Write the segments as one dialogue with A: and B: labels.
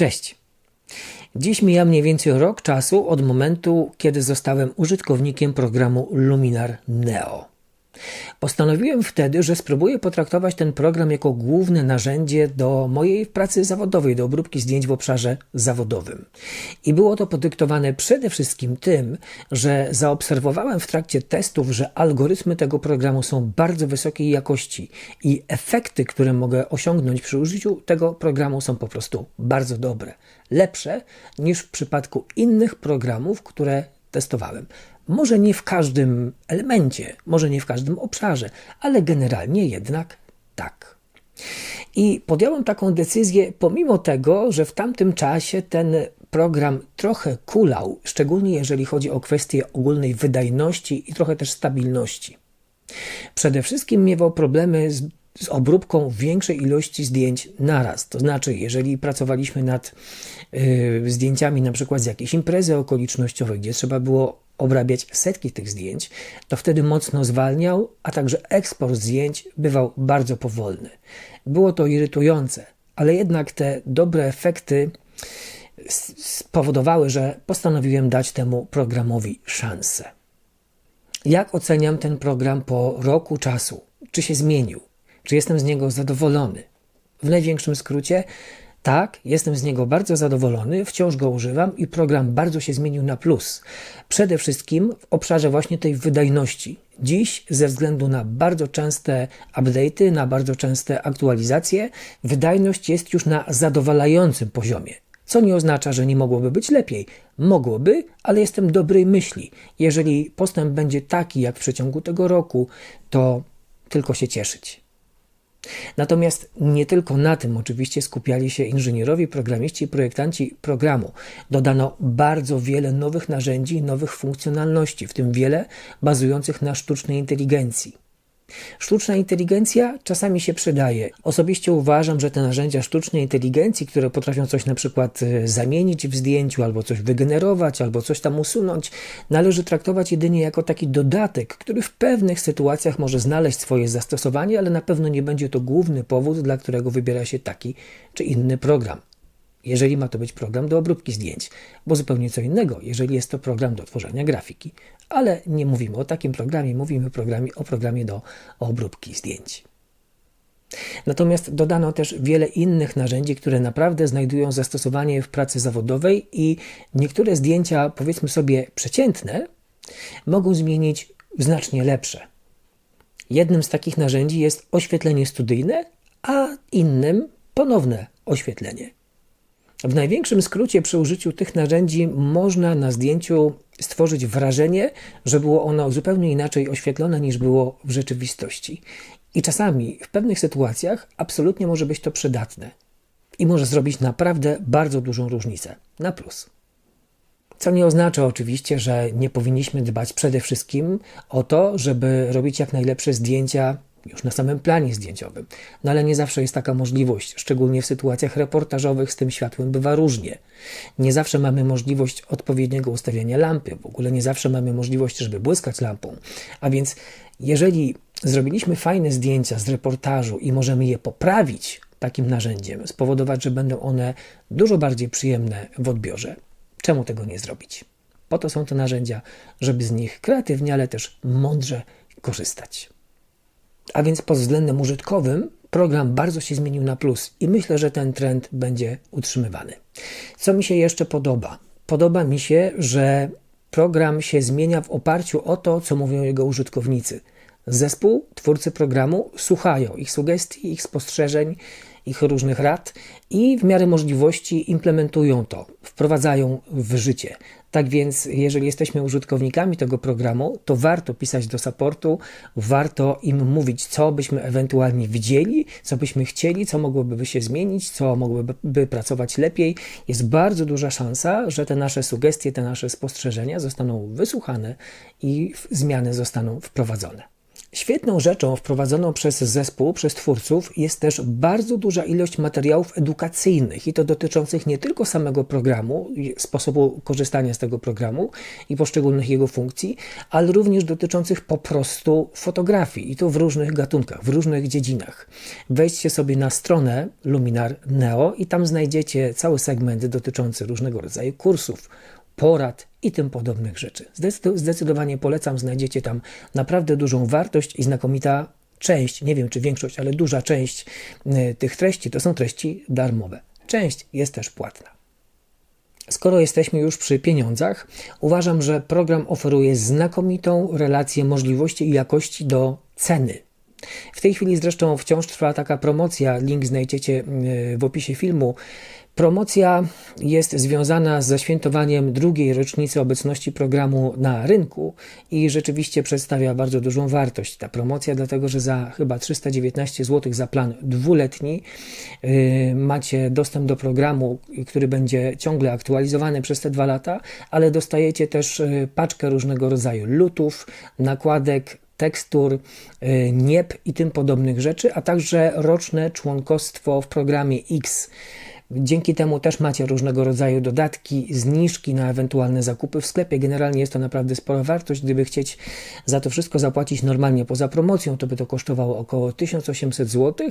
A: Cześć. Dziś mija mniej więcej rok czasu od momentu, kiedy zostałem użytkownikiem programu Luminar Neo. Postanowiłem wtedy, że spróbuję potraktować ten program jako główne narzędzie do mojej pracy zawodowej, do obróbki zdjęć w obszarze zawodowym. I było to podyktowane przede wszystkim tym, że zaobserwowałem w trakcie testów, że algorytmy tego programu są bardzo wysokiej jakości i efekty, które mogę osiągnąć przy użyciu tego programu są po prostu bardzo dobre. Lepsze niż w przypadku innych programów, które testowałem. Może nie w każdym elemencie, może nie w każdym obszarze, ale generalnie jednak tak. I podjąłem taką decyzję, pomimo tego, że w tamtym czasie ten program trochę kulał, szczególnie jeżeli chodzi o kwestie ogólnej wydajności i trochę też stabilności. Przede wszystkim miewał problemy z, z obróbką większej ilości zdjęć naraz. To znaczy, jeżeli pracowaliśmy nad zdjęciami na przykład z jakiejś imprezy okolicznościowej, gdzie trzeba było obrabiać setki tych zdjęć, to wtedy mocno zwalniał, a także eksport zdjęć bywał bardzo powolny. Było to irytujące, ale jednak te dobre efekty spowodowały, że postanowiłem dać temu programowi szansę. Jak oceniam ten program po roku czasu? Czy się zmienił? Czy jestem z niego zadowolony? W największym skrócie, tak, jestem z niego bardzo zadowolony, wciąż go używam i program bardzo się zmienił na plus. Przede wszystkim w obszarze właśnie tej wydajności. Dziś, ze względu na bardzo częste update'y, na bardzo częste aktualizacje, wydajność jest już na zadowalającym poziomie. Co nie oznacza, że nie mogłoby być lepiej. Mogłoby, ale jestem dobrej myśli. Jeżeli postęp będzie taki jak w przeciągu tego roku, to tylko się cieszyć. Natomiast nie tylko na tym oczywiście skupiali się inżynierowie, programiści i projektanci programu. Dodano bardzo wiele nowych narzędzi i nowych funkcjonalności, w tym wiele bazujących na sztucznej inteligencji. Sztuczna inteligencja czasami się przydaje. Osobiście uważam, że te narzędzia sztucznej inteligencji, które potrafią coś na przykład e, zamienić w zdjęciu, albo coś wygenerować, albo coś tam usunąć, należy traktować jedynie jako taki dodatek, który w pewnych sytuacjach może znaleźć swoje zastosowanie, ale na pewno nie będzie to główny powód, dla którego wybiera się taki czy inny program jeżeli ma to być program do obróbki zdjęć, bo zupełnie co innego, jeżeli jest to program do tworzenia grafiki. Ale nie mówimy o takim programie, mówimy programie, o programie do obróbki zdjęć. Natomiast dodano też wiele innych narzędzi, które naprawdę znajdują zastosowanie w pracy zawodowej i niektóre zdjęcia, powiedzmy sobie przeciętne, mogą zmienić w znacznie lepsze. Jednym z takich narzędzi jest oświetlenie studyjne, a innym ponowne oświetlenie. W największym skrócie przy użyciu tych narzędzi można na zdjęciu stworzyć wrażenie, że było ono zupełnie inaczej oświetlone niż było w rzeczywistości. I czasami w pewnych sytuacjach absolutnie może być to przydatne i może zrobić naprawdę bardzo dużą różnicę na plus. Co nie oznacza oczywiście, że nie powinniśmy dbać przede wszystkim o to, żeby robić jak najlepsze zdjęcia już na samym planie zdjęciowym. No ale nie zawsze jest taka możliwość, szczególnie w sytuacjach reportażowych z tym światłem bywa różnie. Nie zawsze mamy możliwość odpowiedniego ustawienia lampy, w ogóle nie zawsze mamy możliwość, żeby błyskać lampą. A więc jeżeli zrobiliśmy fajne zdjęcia z reportażu i możemy je poprawić takim narzędziem, spowodować, że będą one dużo bardziej przyjemne w odbiorze, czemu tego nie zrobić? Po to są te narzędzia, żeby z nich kreatywnie, ale też mądrze korzystać. A więc pod względem użytkowym program bardzo się zmienił na plus i myślę, że ten trend będzie utrzymywany. Co mi się jeszcze podoba? Podoba mi się, że program się zmienia w oparciu o to, co mówią jego użytkownicy. Zespół, twórcy programu słuchają ich sugestii, ich spostrzeżeń, ich różnych rad i w miarę możliwości implementują to, wprowadzają w życie. Tak więc, jeżeli jesteśmy użytkownikami tego programu, to warto pisać do supportu, warto im mówić, co byśmy ewentualnie widzieli, co byśmy chcieli, co mogłoby się zmienić, co mogłoby pracować lepiej. Jest bardzo duża szansa, że te nasze sugestie, te nasze spostrzeżenia zostaną wysłuchane i zmiany zostaną wprowadzone. Świetną rzeczą wprowadzoną przez zespół, przez twórców jest też bardzo duża ilość materiałów edukacyjnych i to dotyczących nie tylko samego programu, sposobu korzystania z tego programu i poszczególnych jego funkcji, ale również dotyczących po prostu fotografii i to w różnych gatunkach, w różnych dziedzinach. Wejdźcie sobie na stronę Luminar Neo i tam znajdziecie cały segment dotyczący różnego rodzaju kursów, porad i tym podobnych rzeczy. Zdecydowanie polecam, znajdziecie tam naprawdę dużą wartość i znakomita część, nie wiem czy większość, ale duża część y, tych treści to są treści darmowe. Część jest też płatna. Skoro jesteśmy już przy pieniądzach, uważam, że program oferuje znakomitą relację możliwości i jakości do ceny. W tej chwili zresztą wciąż trwa taka promocja, link znajdziecie y, w opisie filmu. Promocja jest związana ze świętowaniem drugiej rocznicy obecności programu na rynku i rzeczywiście przedstawia bardzo dużą wartość ta promocja, dlatego że za chyba 319 zł za plan dwuletni yy, macie dostęp do programu, który będzie ciągle aktualizowany przez te dwa lata, ale dostajecie też yy, paczkę różnego rodzaju lutów, nakładek, tekstur, yy, niep i tym podobnych rzeczy, a także roczne członkostwo w programie X. Dzięki temu też macie różnego rodzaju dodatki, zniżki na ewentualne zakupy w sklepie. Generalnie jest to naprawdę spora wartość. Gdyby chcieć za to wszystko zapłacić normalnie poza promocją, to by to kosztowało około 1800 zł.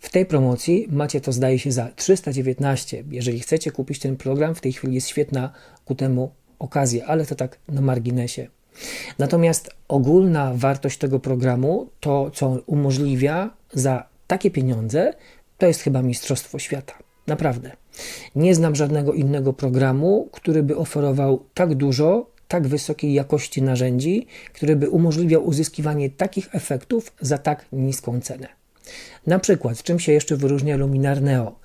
A: W tej promocji macie to zdaje się za 319. Jeżeli chcecie kupić ten program, w tej chwili jest świetna ku temu okazja, ale to tak na marginesie. Natomiast ogólna wartość tego programu, to co on umożliwia za takie pieniądze, to jest chyba mistrzostwo świata. Naprawdę. Nie znam żadnego innego programu, który by oferował tak dużo, tak wysokiej jakości narzędzi, który by umożliwiał uzyskiwanie takich efektów za tak niską cenę. Na przykład, czym się jeszcze wyróżnia Luminar Neo?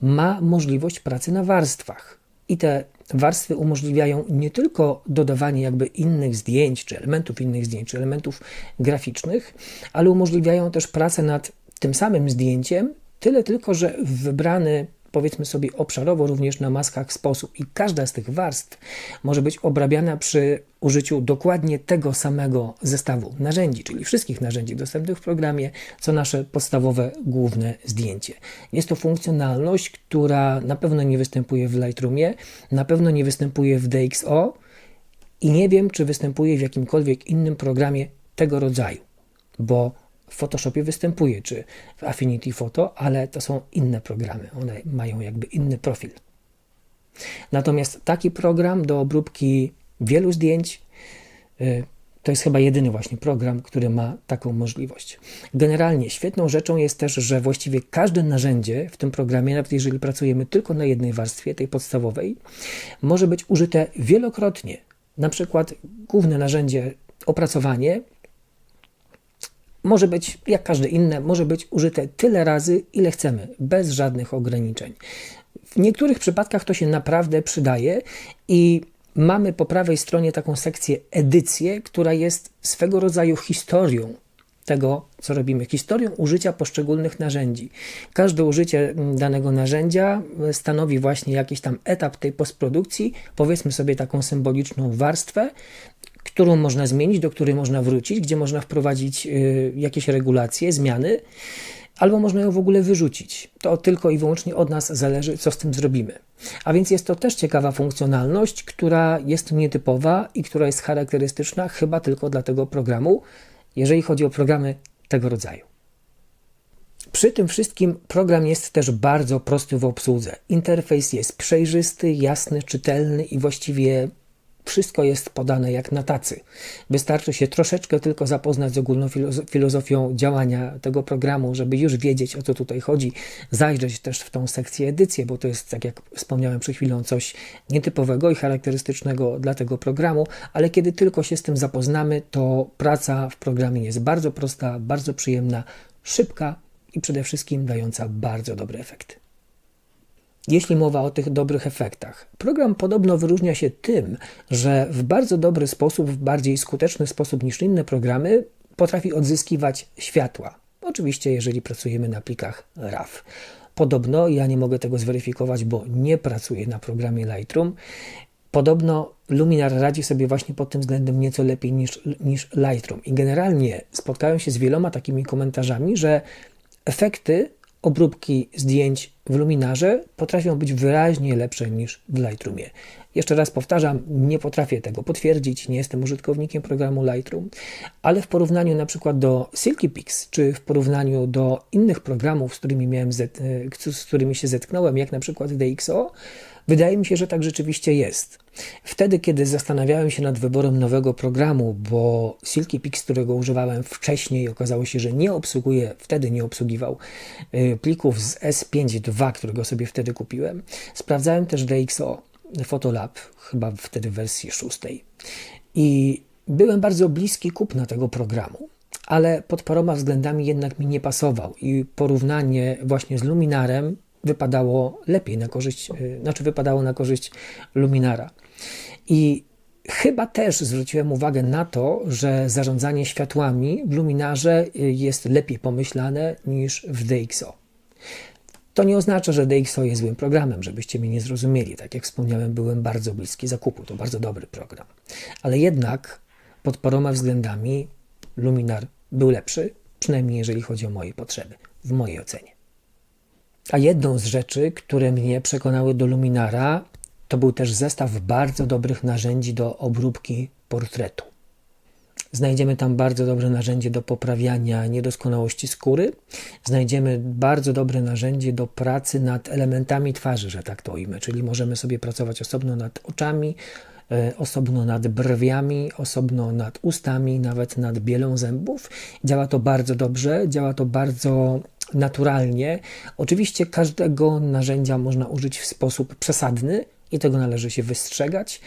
A: Ma możliwość pracy na warstwach. I te warstwy umożliwiają nie tylko dodawanie jakby innych zdjęć, czy elementów innych zdjęć, czy elementów graficznych, ale umożliwiają też pracę nad tym samym zdjęciem, tyle tylko, że wybrany powiedzmy sobie obszarowo również na maskach sposób i każda z tych warstw może być obrabiana przy użyciu dokładnie tego samego zestawu narzędzi, czyli wszystkich narzędzi dostępnych w programie, co nasze podstawowe główne zdjęcie. Jest to funkcjonalność, która na pewno nie występuje w Lightroomie, na pewno nie występuje w DxO i nie wiem, czy występuje w jakimkolwiek innym programie tego rodzaju, bo w Photoshopie występuje, czy w Affinity Photo, ale to są inne programy. One mają jakby inny profil. Natomiast taki program do obróbki wielu zdjęć y, to jest chyba jedyny właśnie program, który ma taką możliwość. Generalnie świetną rzeczą jest też, że właściwie każde narzędzie w tym programie, nawet jeżeli pracujemy tylko na jednej warstwie, tej podstawowej, może być użyte wielokrotnie. Na przykład główne narzędzie opracowanie może być, jak każde inne, może być użyte tyle razy, ile chcemy, bez żadnych ograniczeń. W niektórych przypadkach to się naprawdę przydaje i mamy po prawej stronie taką sekcję edycję, która jest swego rodzaju historią tego, co robimy, historią użycia poszczególnych narzędzi. Każde użycie danego narzędzia stanowi właśnie jakiś tam etap tej postprodukcji, powiedzmy sobie taką symboliczną warstwę, którą można zmienić, do której można wrócić, gdzie można wprowadzić y, jakieś regulacje, zmiany, albo można ją w ogóle wyrzucić. To tylko i wyłącznie od nas zależy, co z tym zrobimy. A więc jest to też ciekawa funkcjonalność, która jest nietypowa i która jest charakterystyczna chyba tylko dla tego programu, jeżeli chodzi o programy tego rodzaju. Przy tym wszystkim program jest też bardzo prosty w obsłudze. Interfejs jest przejrzysty, jasny, czytelny i właściwie wszystko jest podane jak na tacy. Wystarczy się troszeczkę tylko zapoznać z ogólną filozofią działania tego programu, żeby już wiedzieć o co tutaj chodzi, zajrzeć też w tą sekcję edycję, bo to jest, tak jak wspomniałem przed chwilą, coś nietypowego i charakterystycznego dla tego programu, ale kiedy tylko się z tym zapoznamy, to praca w programie jest bardzo prosta, bardzo przyjemna, szybka i przede wszystkim dająca bardzo dobre efekty jeśli mowa o tych dobrych efektach. Program podobno wyróżnia się tym, że w bardzo dobry sposób, w bardziej skuteczny sposób niż inne programy potrafi odzyskiwać światła. Oczywiście, jeżeli pracujemy na plikach RAW. Podobno, ja nie mogę tego zweryfikować, bo nie pracuję na programie Lightroom. Podobno Luminar radzi sobie właśnie pod tym względem nieco lepiej niż, niż Lightroom. I generalnie spotkałem się z wieloma takimi komentarzami, że efekty obróbki zdjęć w Luminarze potrafią być wyraźnie lepsze niż w Lightroomie. Jeszcze raz powtarzam, nie potrafię tego potwierdzić, nie jestem użytkownikiem programu Lightroom, ale w porównaniu na przykład do Silky Pix, czy w porównaniu do innych programów, z którymi, miałem z którymi się zetknąłem, jak na przykład DxO, Wydaje mi się, że tak rzeczywiście jest. Wtedy, kiedy zastanawiałem się nad wyborem nowego programu, bo Silky Pix, którego używałem wcześniej, okazało się, że nie obsługuje, wtedy nie obsługiwał y, plików z S5.2, którego sobie wtedy kupiłem. Sprawdzałem też DxO Photolab, chyba wtedy w wersji szóstej. I byłem bardzo bliski kupna tego programu ale pod paroma względami jednak mi nie pasował i porównanie właśnie z Luminarem wypadało lepiej na korzyść, y, znaczy wypadało na korzyść Luminara. I chyba też zwróciłem uwagę na to, że zarządzanie światłami w Luminarze y, jest lepiej pomyślane niż w DxO. To nie oznacza, że DxO jest złym programem, żebyście mnie nie zrozumieli. Tak jak wspomniałem, byłem bardzo bliski zakupu. To bardzo dobry program. Ale jednak pod paroma względami Luminar był lepszy, przynajmniej jeżeli chodzi o moje potrzeby, w mojej ocenie. A jedną z rzeczy, które mnie przekonały do Luminara, to był też zestaw bardzo dobrych narzędzi do obróbki portretu. Znajdziemy tam bardzo dobre narzędzie do poprawiania niedoskonałości skóry. Znajdziemy bardzo dobre narzędzie do pracy nad elementami twarzy, że tak to ujmę, czyli możemy sobie pracować osobno nad oczami, e, osobno nad brwiami, osobno nad ustami, nawet nad bielą zębów. Działa to bardzo dobrze, działa to bardzo naturalnie. Oczywiście każdego narzędzia można użyć w sposób przesadny i tego należy się wystrzegać.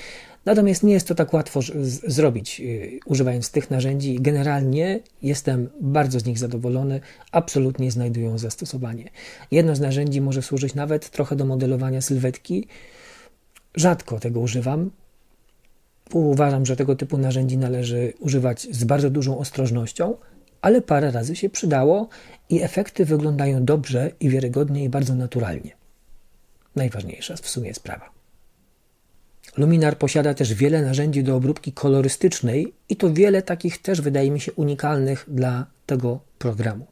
A: Natomiast nie jest to tak łatwo zrobić yy, używając tych narzędzi. Generalnie jestem bardzo z nich zadowolony, absolutnie znajdują zastosowanie. Jedno z narzędzi może służyć nawet trochę do modelowania sylwetki. Rzadko tego używam. Uważam, że tego typu narzędzi należy używać z bardzo dużą ostrożnością, ale parę razy się przydało i efekty wyglądają dobrze i wiarygodnie i bardzo naturalnie. Najważniejsza w sumie sprawa. Luminar posiada też wiele narzędzi do obróbki kolorystycznej i to wiele takich też wydaje mi się unikalnych dla tego programu.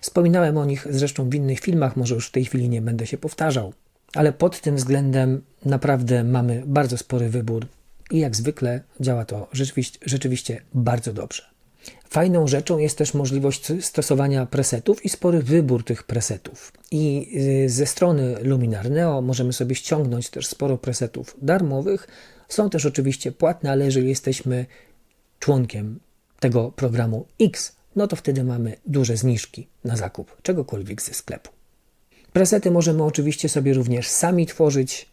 A: Wspominałem o nich zresztą w innych filmach, może już w tej chwili nie będę się powtarzał, ale pod tym względem naprawdę mamy bardzo spory wybór i jak zwykle działa to rzeczywiście, rzeczywiście bardzo dobrze. Fajną rzeczą jest też możliwość stosowania presetów i spory wybór tych presetów. I y, ze strony Luminar Neo możemy sobie ściągnąć też sporo presetów darmowych. Są też oczywiście płatne, ale jeżeli jesteśmy członkiem tego programu X, no to wtedy mamy duże zniżki na zakup czegokolwiek ze sklepu. Presety możemy oczywiście sobie również sami tworzyć.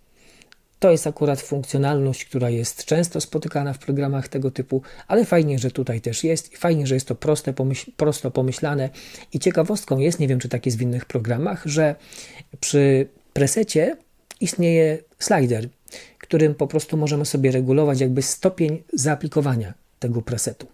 A: To jest akurat funkcjonalność, która jest często spotykana w programach tego typu, ale fajnie, że tutaj też jest i fajnie, że jest to proste, pomyśl, prosto pomyślane. I ciekawostką jest, nie wiem czy tak jest w innych programach, że przy presecie istnieje slider, którym po prostu możemy sobie regulować jakby stopień zaaplikowania tego presetu.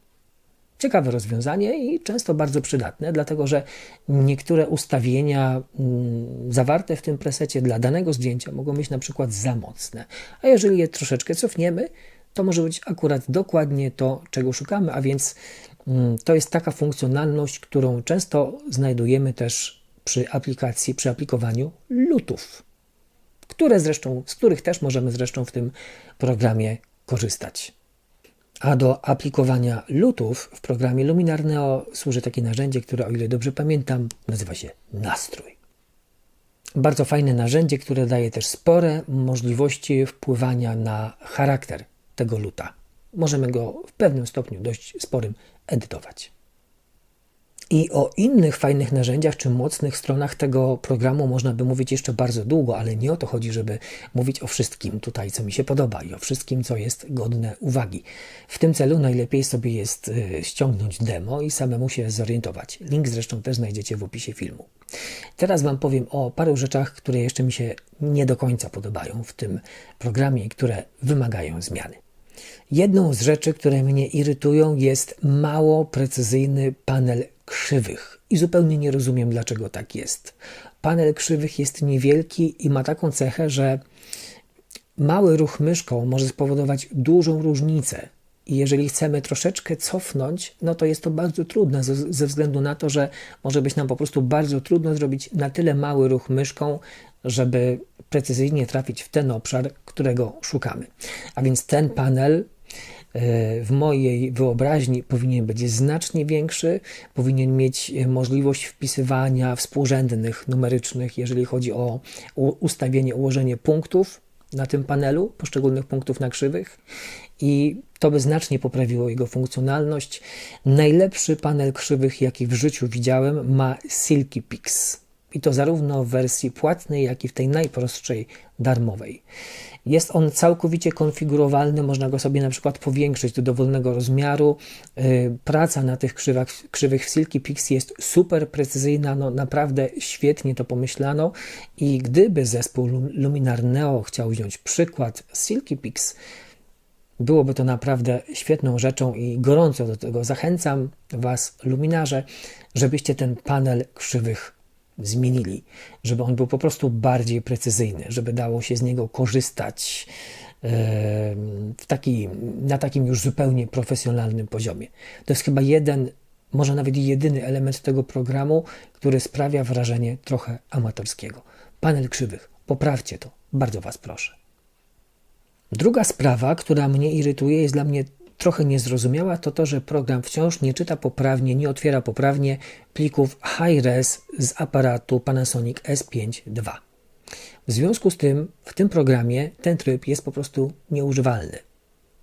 A: Ciekawe rozwiązanie i często bardzo przydatne, dlatego że niektóre ustawienia mm, zawarte w tym presecie dla danego zdjęcia mogą być na przykład za mocne, a jeżeli je troszeczkę cofniemy, to może być akurat dokładnie to, czego szukamy, a więc mm, to jest taka funkcjonalność, którą często znajdujemy też przy aplikacji, przy aplikowaniu lutów, które zresztą, z których też możemy zresztą w tym programie korzystać. A do aplikowania lutów w programie Luminar Neo służy takie narzędzie, które o ile dobrze pamiętam nazywa się Nastrój. Bardzo fajne narzędzie, które daje też spore możliwości wpływania na charakter tego luta. Możemy go w pewnym stopniu dość sporym edytować. I o innych fajnych narzędziach czy mocnych stronach tego programu można by mówić jeszcze bardzo długo, ale nie o to chodzi, żeby mówić o wszystkim tutaj, co mi się podoba i o wszystkim, co jest godne uwagi. W tym celu najlepiej sobie jest y, ściągnąć demo i samemu się zorientować. Link zresztą też znajdziecie w opisie filmu. Teraz Wam powiem o paru rzeczach, które jeszcze mi się nie do końca podobają w tym programie i które wymagają zmiany. Jedną z rzeczy, które mnie irytują, jest mało precyzyjny panel krzywych i zupełnie nie rozumiem, dlaczego tak jest. Panel krzywych jest niewielki i ma taką cechę, że mały ruch myszką może spowodować dużą różnicę. I jeżeli chcemy troszeczkę cofnąć, no to jest to bardzo trudne ze, względu na to, że może być nam po prostu bardzo trudno zrobić na tyle mały ruch myszką, żeby precyzyjnie trafić w ten obszar, którego szukamy. A więc ten panel w mojej wyobraźni powinien być znacznie większy, powinien mieć możliwość wpisywania współrzędnych numerycznych, jeżeli chodzi o ustawienie, ułożenie punktów na tym panelu, poszczególnych punktów na krzywych i to by znacznie poprawiło jego funkcjonalność. Najlepszy panel krzywych, jaki w życiu widziałem, ma Silky. I to zarówno w wersji płatnej, jak i w tej najprostszej, darmowej. Jest on całkowicie konfigurowalny, można go sobie na przykład powiększyć do dowolnego rozmiaru. Y, praca na tych krzywach, krzywych w Silky Pix jest super precyzyjna, no naprawdę świetnie to pomyślano i gdyby zespół Luminar Neo chciał wziąć przykład Silky Pix, Byłoby to naprawdę świetną rzeczą i gorąco do tego zachęcam Was, luminarze, żebyście ten panel krzywych zmienili, żeby on był po prostu bardziej precyzyjny, żeby dało się z niego korzystać w taki, na takim już zupełnie profesjonalnym poziomie. To jest chyba jeden, może nawet jedyny element tego programu, który sprawia wrażenie trochę amatorskiego. Panel krzywych, poprawcie to, bardzo Was proszę. Druga sprawa, która mnie irytuje, jest dla mnie trochę niezrozumiała, to to, że program wciąż nie czyta poprawnie, nie otwiera poprawnie plików high-res z aparatu Panasonic S5 II. W związku z tym w tym programie ten tryb jest po prostu nieużywalny.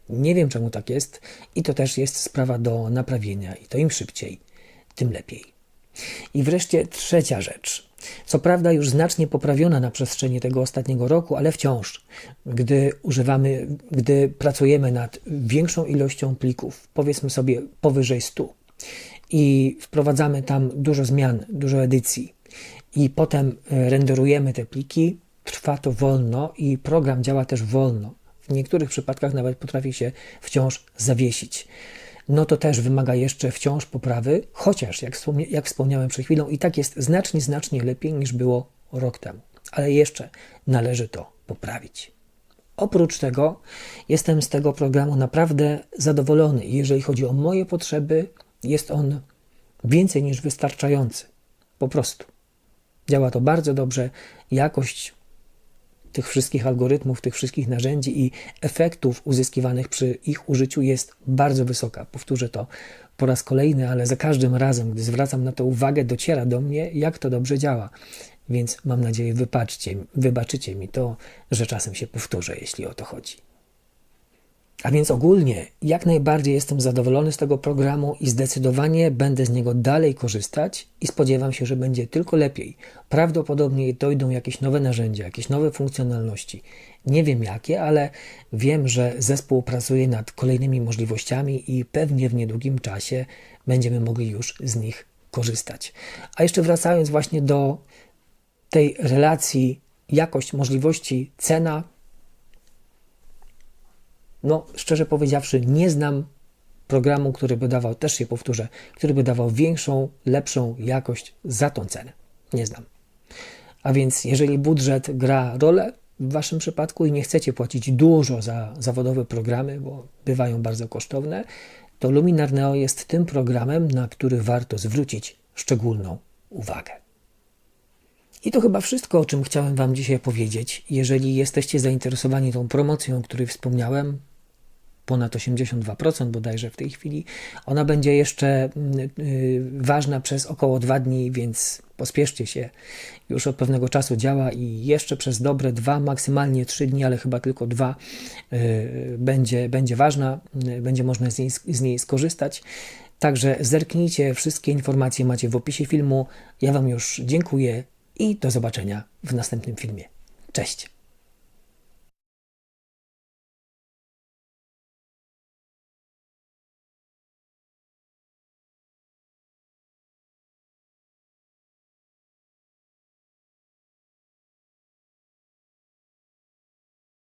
A: Nie wiem czemu tak jest i to też jest sprawa do naprawienia i to im szybciej, tym lepiej. I wreszcie trzecia rzecz. Co prawda już znacznie poprawiona na przestrzeni tego ostatniego roku, ale wciąż, gdy używamy, gdy pracujemy nad większą ilością plików, powiedzmy sobie powyżej 100 i wprowadzamy tam dużo zmian, dużo edycji i potem e, renderujemy te pliki, trwa to wolno i program działa też wolno. W niektórych przypadkach nawet potrafi się wciąż zawiesić no to też wymaga jeszcze wciąż poprawy, chociaż jak, jak wspomniałem przed chwilą, i tak jest znacznie, znacznie lepiej niż było rok temu. Ale jeszcze należy to poprawić. Oprócz tego jestem z tego programu naprawdę zadowolony. Jeżeli chodzi o moje potrzeby, jest on więcej niż wystarczający. Po prostu. Działa to bardzo dobrze. Jakość tych wszystkich algorytmów, tych wszystkich narzędzi i efektów uzyskiwanych przy ich użyciu jest bardzo wysoka. Powtórzę to po raz kolejny, ale za każdym razem, gdy zwracam na to uwagę, dociera do mnie, jak to dobrze działa. Więc mam nadzieję, wybaczcie, wybaczycie mi to, że czasem się powtórzę, jeśli o to chodzi. A więc ogólnie jak najbardziej jestem zadowolony z tego programu i zdecydowanie będę z niego dalej korzystać i spodziewam się, że będzie tylko lepiej. Prawdopodobnie dojdą jakieś nowe narzędzia, jakieś nowe funkcjonalności. Nie wiem jakie, ale wiem, że zespół pracuje nad kolejnymi możliwościami i pewnie w niedługim czasie będziemy mogli już z nich korzystać. A jeszcze wracając właśnie do tej relacji jakość, możliwości, cena, no, szczerze powiedziawszy, nie znam programu, który by dawał, też się powtórzę, który by dawał większą, lepszą jakość za tą cenę. Nie znam. A więc, jeżeli budżet gra rolę w Waszym przypadku i nie chcecie płacić dużo za zawodowe programy, bo bywają bardzo kosztowne, to Luminar Neo jest tym programem, na który warto zwrócić szczególną uwagę. I to chyba wszystko, o czym chciałem Wam dzisiaj powiedzieć. Jeżeli jesteście zainteresowani tą promocją, o której wspomniałem, ponad 82% bodajże w tej chwili. Ona będzie jeszcze mm, y, ważna przez około dwa dni, więc pospieszcie się. Już od pewnego czasu działa i jeszcze przez dobre dwa, maksymalnie trzy dni, ale chyba tylko dwa y, będzie, będzie ważna, y, będzie można z niej, z niej skorzystać. Także zerknijcie, wszystkie informacje macie w opisie filmu. Ja Wam już dziękuję i do zobaczenia w następnym filmie. Cześć!